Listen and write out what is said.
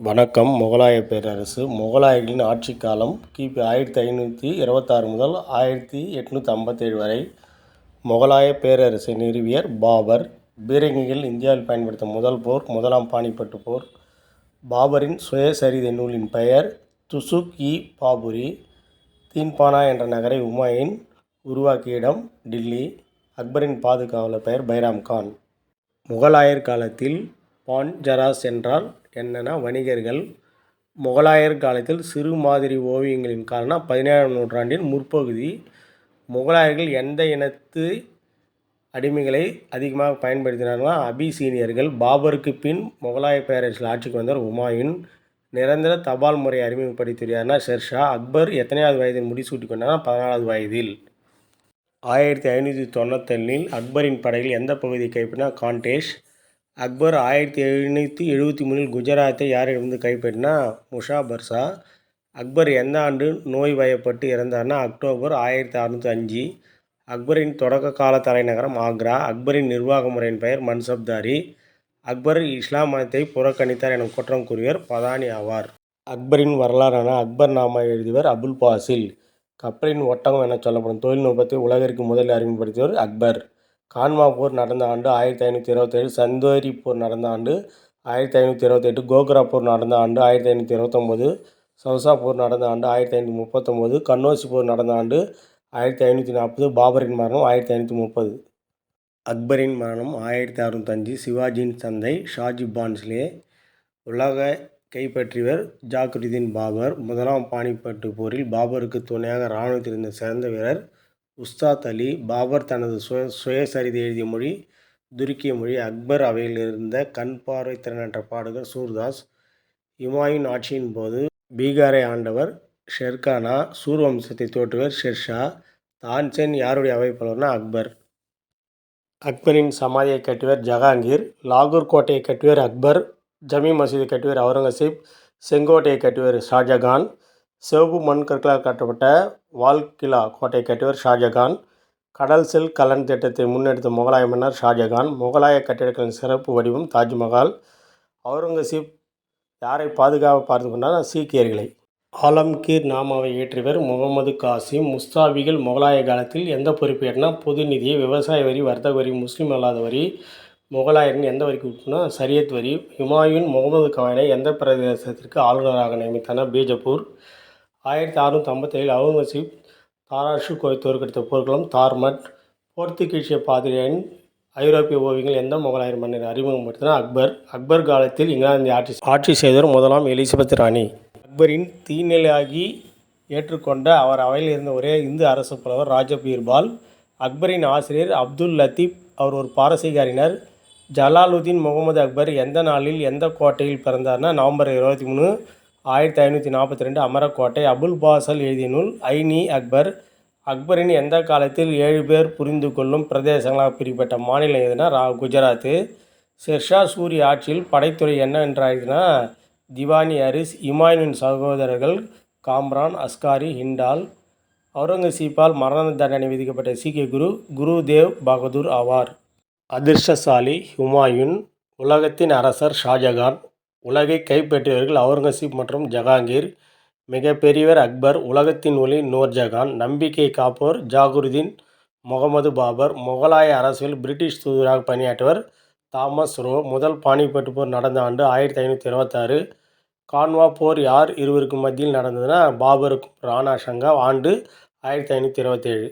வணக்கம். முகலாய பேரரசு. முகலாயர்களின் ஆட்சி காலம் கிபி ஆயிரத்தி ஐநூற்றி இருபத்தாறு முதல் ஆயிரத்தி எட்நூற்றி ஐம்பத்தேழு வரை. முகலாய பேரரசை நிறுவியர் பாபர். பீரங்கிகள் இந்தியாவில் பயன்படுத்தும் முதல் போர் முதலாம் பாணிப்பட்டு போர். பாபரின் சுயசரிதை நூலின் பெயர் துசுக் இ பாபுரி. தீன்பானா என்ற நகரை உமாயின் உருவாக்கிய இடம் டில்லி. அக்பரின் பாதுகாவலர் பெயர் பைராம் கான். முகலாயர் காலத்தில் பான் ஜராஸ் என்றால் என்னென்னா வணிகர்கள் முகலாயர் காலத்தில் சிறு மாதிரி ஓவியங்களின் காரணம் பதினேழாம் நூற்றாண்டின் முற்பகுதி. முகலாயர்கள் எந்த இனத்து அடிமைகளை அதிகமாக பயன்படுத்தினார்களா அபிசீனியர்கள். பாபருக்கு பின் முகலாய பேரரசில் ஆட்சிக்கு வந்தவர் உமாயூன் நிரந்தர தபால் முறை அறிமுகப்படுத்தினார்னா ஷெர்ஷா. அக்பர் எத்தனையாவது வயதில் முடிசூட்டி கொண்டார்னா பதினாலாவது வயதில். ஆயிரத்தி ஐநூற்றி தொண்ணூத்தொன்னில் அக்பரின் படையில் எந்த பகுதியை கைப்பற்றினா காண்டேஷ் அக்பர் ஆயிரத்தி எழுநூற்றி எழுபத்தி மூணில் குஜராத்தை யாரிடமிருந்து கைப்பற்றினா முஷா பர்சா அக்பர் எந்த ஆண்டு நோய் வயப்பட்டு இறந்தார்னா அக்டோபர் ஆயிரத்தி அறநூற்றி அஞ்சு. அக்பரின் தொடக்க கால தலைநகரம் ஆக்ரா. அக்பரின் நிர்வாக முறையின் பெயர் மன்சப்தாரி. அக்பர் இஸ்லாம் மதத்தை புறக்கணித்தார் என குற்றம் கூறியவர் பதானி ஆவார். அக்பரின் வரலாறான அக்பர் நாமா எழுதியவர் அபுல் பாசில். கப்பலின் ஒட்டகம் என சொல்லப்படும் தொழில்நுட்பத்தை உலகிற்கு முதலில் அறிமுகப்படுத்தியவர் அக்பர். கான்மா போர் நடந்த ஆண்டு ஆயிரத்தி ஐநூற்றி இருபத்தேழு சந்தோரி போர் நடந்த ஆண்டு ஆயிரத்தி ஐநூற்றி இருபத்தெட்டு கோக்ரா போர் நடந்த ஆண்டு ஆயிரத்தி ஐநூற்றி இருபத்தொம்போது சவுசா போர் நடந்த ஆண்டு ஆயிரத்தி ஐநூற்றி முப்பத்தொம்போது கன்னோசி போர் நடந்த ஆண்டு ஆயிரத்தி ஐநூற்றி நாற்பது பாபரின் மரணம் ஆயிரத்தி ஐநூற்றி முப்பது. அக்பரின் மரணம் ஆயிரத்தி அறுநூத்தஞ்சு சிவாஜியின் தந்தை ஷாஜி பான்ஸ்லே. உலக கைப்பற்றியவர் ஜாக்ருதீன் பாபர். முதலாம் பானிபட்டு போரில் பாபருக்கு துணையாக இராணுவத்தில் இருந்த சிறந்த வீரர் உஸ்தாத் அலி பாபர் தனது சுய சுயசரிதை எழுதிய மொழி துருக்கிய மொழி. அக்பர் அவையில் இருந்த கண் பார்வை திறனற்ற பாடகர் சூர்தாஸ் இமாயின் ஆட்சியின் போது பீகாரை ஆண்டவர் ஷெர்கானா சூர் வம்சத்தை தோற்றுவர் ஷெர்ஷா தான்சென் யாருடைய அவைப்பாளர்னா அக்பர். அக்பரின் சமாதியை கட்டுவர் ஜஹாங்கீர் லாகூர் கோட்டையை கட்டுவர் அக்பர் ஜமி மசீதை கட்டுவர் அவுரங்கசீப் செங்கோட்டையை கட்டுவர் ஷாஜகான் சிவப்பு மண்கற்களால் கட்டப்பட்ட வால்கிலா கோட்டை கட்டியவர் ஷாஜகான். கடல் செல் கலன் திட்டத்தை முன்னெடுத்த முகலாய மன்னர் ஷாஜகான். முகலாய கட்டிடக்கலின் சிறப்பு வடிவம் தாஜ்மஹால். அவுரங்கசீப் யாரை பாதுகாப்பு பார்த்து கொண்டார்? சீக்கியர்களை. ஆலம்கீர் நாமாவை இயற்றியவர் முகமது காசிம். முஸ்தாபிகள் முகலாய காலத்தில் எந்த பொறுப்பேற்றினா பொது நிதியை விவசாய வரி வர்த்தக வரி முஸ்லீம் அல்லாத வரி முகலாயரின் எந்த வரிக்கு உட்புனா சரியத் வரி. ஹுமாயூன் முகமது கவானை எந்த பிரதேசத்திற்கு ஆளுநராக நியமித்தான? பீஜப்பூர். ஆயிரத்தி அறுநூற்றி ஐம்பத்தேழில் அவுங்கசீப் தாராஷு கோவை தோற்கடித்த போர்க்களம் தார்மட் போர்த்துகீசிய பாதிரியின் ஐரோப்பிய ஓவியங்கள் எந்த முகலாயர் மன்னர் அறிமுகப்படுத்தினார் அக்பர். அக்பர் காலத்தில் இங்கிலாந்தை ஆட்சி ஆட்சி செய்தவர் முதலாம் எலிசபெத் ராணி. அக்பரின் தீநிலையாகி ஏற்றுக்கொண்ட அவர் அவையில் இருந்த ஒரே இந்து அரசு புலவர் ராஜபீர்பால் அக்பரின் ஆசிரியர் அப்துல் லத்தீப் அவர் ஒரு பாரசீக ஜலாலுதீன் முகமது அக்பர் எந்த நாளில் எந்த கோட்டையில் பிறந்தார்னா? நவம்பர் இருபத்தி மூணு ஆயிரத்தி ஐநூற்றி நாற்பத்தி ரெண்டு அமரக்கோட்டை அபுல் பாசல் எழுதிய நூல் ஐனி அக்பர். அக்பரின் எந்த காலத்தில் ஏழு பேர் புரிந்து கொள்ளும் பிரதேசங்களாக பிரிக்கப்பட்ட மாநிலம் எதுனா ரா குஜராத்து. ஷெர்ஷா சூரி ஆட்சியில் படைத்துறை என்ன என்றாயிருக்குன்னா திவானி அரிஸ் இமாயினின் சகோதரர்கள் காம்ரான் அஸ்காரி ஹிண்டால் அவுரங்கசீப்பால் மரண தண்டனை விதிக்கப்பட்ட சீக்கிய குரு குரு தேவ் பகதூர் ஆவார். அதிர்ஷ்டசாலி ஹுமாயூன் உலகத்தின் அரசர் ஷாஜகான் உலகை கைப்பற்றியவர்கள் அவுரங்கசீப் மற்றும் ஜஹாங்கீர். மிகப்பெரியவர் அக்பர் உலகத்தின் ஒளி நூர்ஜஹான் நம்பிக்கை காப்போர் ஜாகுருதீன் முகமது பாபர் முகலாய அரசியல் பிரிட்டிஷ் தூதராக பணியாற்றியவர் தாமஸ் ரோ முதல் பானிபட்டு போர் நடந்த ஆண்டு ஆயிரத்தி ஐநூற்றி இருபத்தாறு. கான்வா போர் யார் இருவருக்கும் மத்தியில் நடந்ததுன்னா பாபருக்கும் ராணா சங்கா ஆண்டு ஆயிரத்தி ஐநூற்றி இருபத்தேழு.